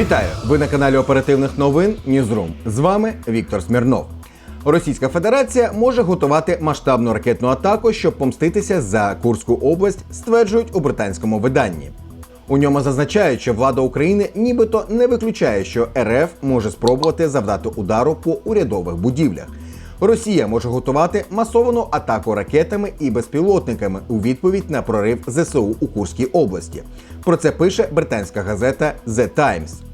Вітаю! Ви на каналі оперативних новин Ньюзрум. З вами Віктор Смірнов. Російська Федерація може готувати масштабну ракетну атаку, щоб помститися за Курську область, стверджують у британському виданні. У ньому зазначають, що влада України нібито не виключає, що РФ може спробувати завдати удару по урядових будівлях. Росія може готувати масовану атаку ракетами і безпілотниками у відповідь на прорив ЗСУ у Курській області. Про це пише британська газета The Times.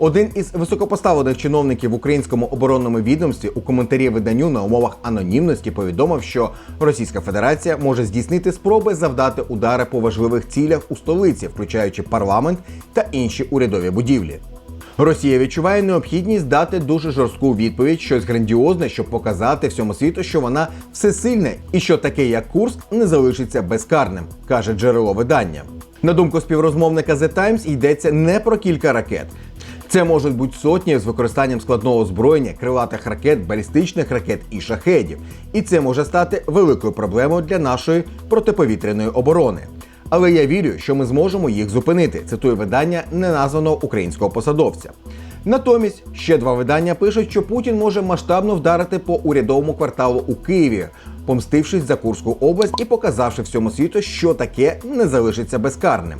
Один із високопоставлених чиновників в українському оборонному відомстві у коментарі виданню на умовах анонімності повідомив, що Російська Федерація може здійснити спроби завдати удари по важливих цілях у столиці, включаючи парламент та інші урядові будівлі. Росія відчуває необхідність дати дуже жорстку відповідь, щось грандіозне, щоб показати всьому світу, що вона всесильна і що таке, як Курск, не залишиться безкарним, каже джерело видання. На думку співрозмовника The Times, йдеться не про кілька ракет. Це можуть бути сотні з використанням складного озброєння, крилатих ракет, балістичних ракет і шахедів. І це може стати великою проблемою для нашої протиповітряної оборони. Але я вірю, що ми зможемо їх зупинити. Цитує видання неназваного українського посадовця. Натомість ще два видання пишуть, що Путін може масштабно вдарити по урядовому кварталу у Києві, помстившись за Курську область і показавши всьому світу, що таке не залишиться безкарним.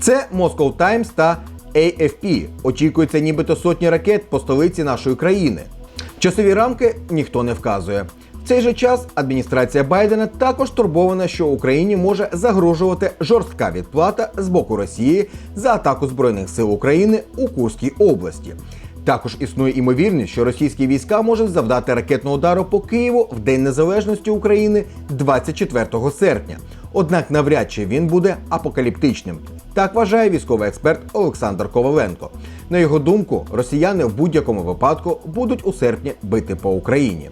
Це Moscow Times та AFP. Очікується нібито сотні ракет по столиці нашої країни. Часові рамки ніхто не вказує. В цей же час адміністрація Байдена також турбована, що Україні може загрожувати жорстка відплата з боку Росії за атаку збройних сил України у Курській області. Також існує імовірність, що російські війська можуть завдати ракетного удару по Києву в День Незалежності України 24 серпня. Однак навряд чи він буде апокаліптичним. Так вважає військовий експерт Олександр Коваленко. На його думку, росіяни в будь-якому випадку будуть у серпні бити по Україні.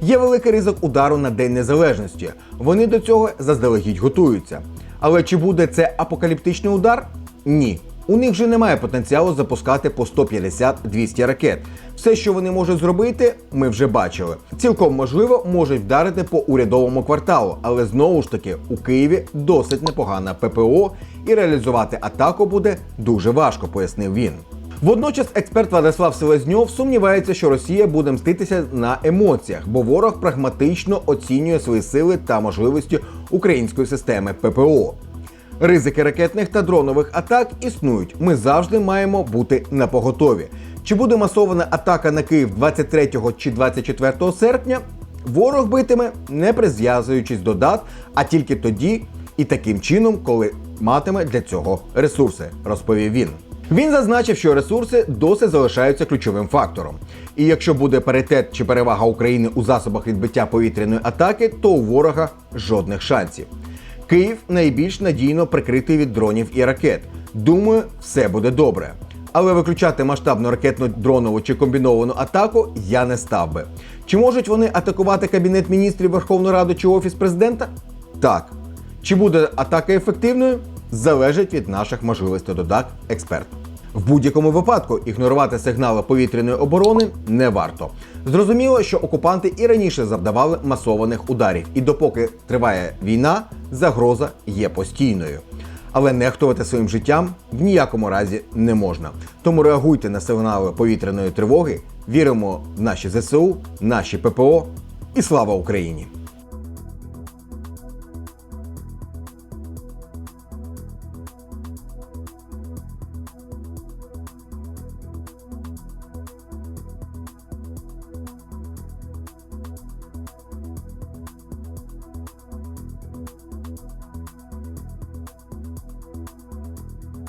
Є великий ризик удару на День Незалежності. Вони до цього заздалегідь готуються. Але чи буде це апокаліптичний удар? Ні. У них же немає потенціалу запускати по 150-200 ракет. Все, що вони можуть зробити, ми вже бачили. Цілком можливо, можуть вдарити по урядовому кварталу, але знову ж таки у Києві досить непогана ППО, і реалізувати атаку буде дуже важко, пояснив він. Водночас експерт Владислав Селезньов сумнівається, що Росія буде мститися на емоціях, бо ворог прагматично оцінює свої сили та можливості української системи ППО. Ризики ракетних та дронових атак існують. Ми завжди маємо бути на поготові. Чи буде масована атака на Київ 23 чи 24 серпня? Ворог битиме, не призв'язуючись до дат, а тільки тоді і таким чином, коли матиме для цього ресурси, розповів він. Він зазначив, що ресурси досі залишаються ключовим фактором. І якщо буде паритет чи перевага України у засобах відбиття повітряної атаки, то у ворога жодних шансів. Київ найбільш надійно прикритий від дронів і ракет. Думаю, все буде добре. Але виключати масштабну ракетну дронову чи комбіновану атаку я не став би. Чи можуть вони атакувати кабінет міністрів Верховну Раду чи офіс президента? Так. Чи буде атака ефективною? Залежить від наших можливостей, додав експерт. В будь-якому випадку ігнорувати сигнали повітряної оборони не варто. Зрозуміло, що окупанти і раніше завдавали масованих ударів, і допоки триває війна, загроза є постійною. Але нехтувати своїм життям в ніякому разі не можна. Тому реагуйте на сигнали повітряної тривоги, віримо в наші ЗСУ, наші ППО і слава Україні!